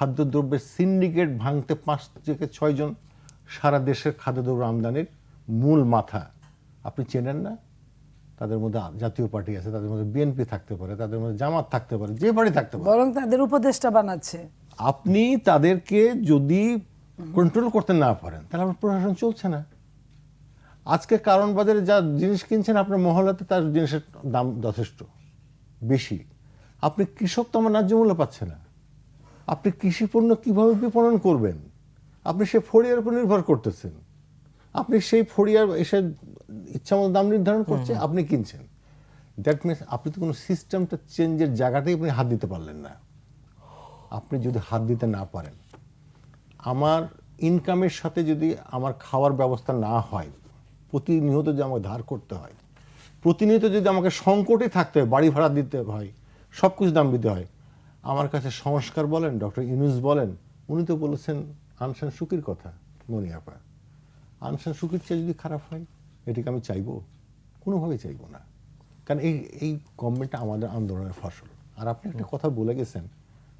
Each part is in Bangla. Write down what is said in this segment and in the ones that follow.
খাদ্যদ্রব্যের সিন্ডিকেট ভাঙতে পাঁচ থেকে ছয়জন সারা দেশের খাদ্যদ্রব্য আমদানির মূল মাথা। আপনি চেনেন না? তাদের মধ্যে জাতীয় পার্টি আছে তাদের মধ্যে বিএনপি থাকতে পারে তাদের মধ্যে জামাত থাকতে পারে যে পার্টি থাকতে পারে। বরং তাদের উপদেষ্টা বানাচ্ছে। আপনি তাদেরকে যদি কন্ট্রোল করতে না পারেন তাহলে আপনার প্রশাসন চলছে না। আজকে কারণ বাজারে যা জিনিস কিনছেন আপনার মহলাতে তার জিনিসের দাম যথেষ্ট বেশি। আপনি কৃষক তো আমার ন্যায্য মূল্য পাচ্ছে না। আপনি কৃষি পণ্য কীভাবে বিপণন করবেন? আপনি সে ফড়িয়ার উপর নির্ভর করতেছেন। আপনি সেই ফড়িয়ার এসে ইচ্ছা মতো দাম নির্ধারণ করছে আপনি কিনছেন। দ্যাট মিনস আপনি তো কোনো সিস্টেমটা চেঞ্জের জায়গাতেই আপনি হাত দিতে পারলেন না। আপনি যদি হাত দিতে না পারেন আমার ইনকামের সাথে যদি আমার খাওয়ার ব্যবস্থা না হয় প্রতিনিয়ত যদি আমাকে ধার করতে হয় প্রতিনিয়ত যদি আমাকে সংকটে থাকতে হয় বাড়ি ভাড়া দিতে হয় সব কিছু দাম দিতে হয় আমার কাছে সংস্কার বলেন ডক্টর ইউনুস বলেন উনি তো বলেছেন আনসান সুখীর কথা মনিয়াপা আনসান সুখীর চেয়ে যদি খারাপ হয় এটিকে আমি চাইব? কোনোভাবেই চাইব না। কারণ এই এই গভর্নমেন্টটা আমাদের আন্দোলনের ফসল। আর আপনি একটা কথা বলে গেছেন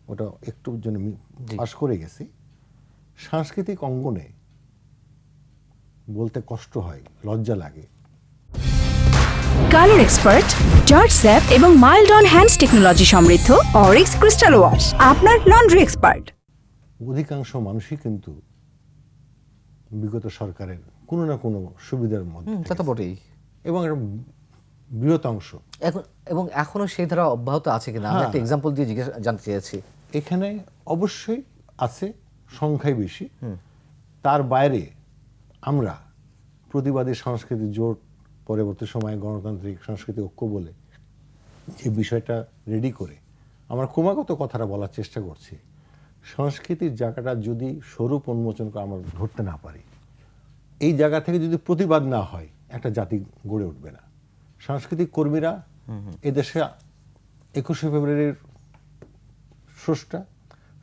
ওটা একটু জন্য পাশ করে গেছি। সাংস্কৃতিক অঙ্গনে বলতে কষ্ট হয় লজ্জা লাগে। কালার এক্সপার্ট জর্জ স্যাপ এবং মাইল্ড অন হ্যান্ডস টেকনোলজি সমৃদ্ধ অরিক্স ক্রিস্টাল ওয়াশ আপনার লন্ড্রি এক্সপার্ট। অধিকাংশ মানুষই কিন্তু বিগত সরকারের কোনো না কোনো সুবিধার মধ্যে তা তো বটেই। এবং বৃহৎ অংশ। এখন এবং এখনও সেই ধারা অব্যাহত আছে কিনা? আমি হ্যাঁ। একটা এক্সাম্পল দিয়ে জিজ্ঞেস জানতে চেয়েছি। এখানে অবশ্যই আছে সংখ্যায় বেশি। তার বাইরে আমরা প্রতিবাদী সংস্কৃতি জোট পরবর্তী সময়ে গণতান্ত্রিক সংস্কৃতি ঐক্য বলে যে বিষয়টা রেডি করে আমরা ক্রমাগত কথাটা বলার চেষ্টা করছি। সংস্কৃতির জায়গাটা যদি স্বরূপ উন্মোচন করে আমরা ধরতে না পারি এই জায়গা থেকে যদি প্রতিবাদ না হয় একটা জাতি গড়ে উঠবে না। সাংস্কৃতিক কর্মীরা এদেশে একুশে ফেব্রুয়ারির স্রষ্টা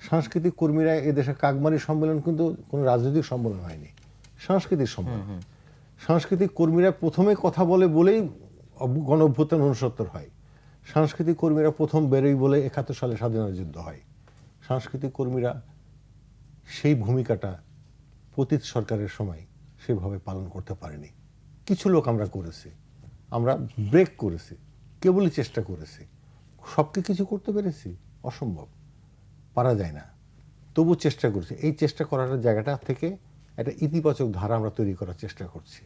সাংস্কৃতিক কর্মীরা এদেশে কাকমারি সম্মেলন কিন্তু কোনো রাজনৈতিক সম্মেলন হয়নি সাংস্কৃতিক সম্মেলন। সাংস্কৃতিক কর্মীরা প্রথমে কথা বলে বলেই গণ অভ্যুত্থান উনসত্তর হয়। সাংস্কৃতিক কর্মীরা প্রথম বেরোই বলে একাত্তর সালে স্বাধীনতা যুদ্ধ হয়। সাংস্কৃতিক কর্মীরা সেই ভূমিকাটা পতীত সরকারের সময় সেভাবে পালন করতে পারেনি। কিছু লোক আমরা করেছি। আমরা ব্রেক করেছি। কেবলই চেষ্টা করেছি। সব কি কিছু করতে পেরেছি? অসম্ভব। পারা যায় না। তবু চেষ্টা করছি। এই চেষ্টা করার জায়গাটা থেকে একটা ইতিবাচক ধারা আমরা তৈরি করার চেষ্টা করছি।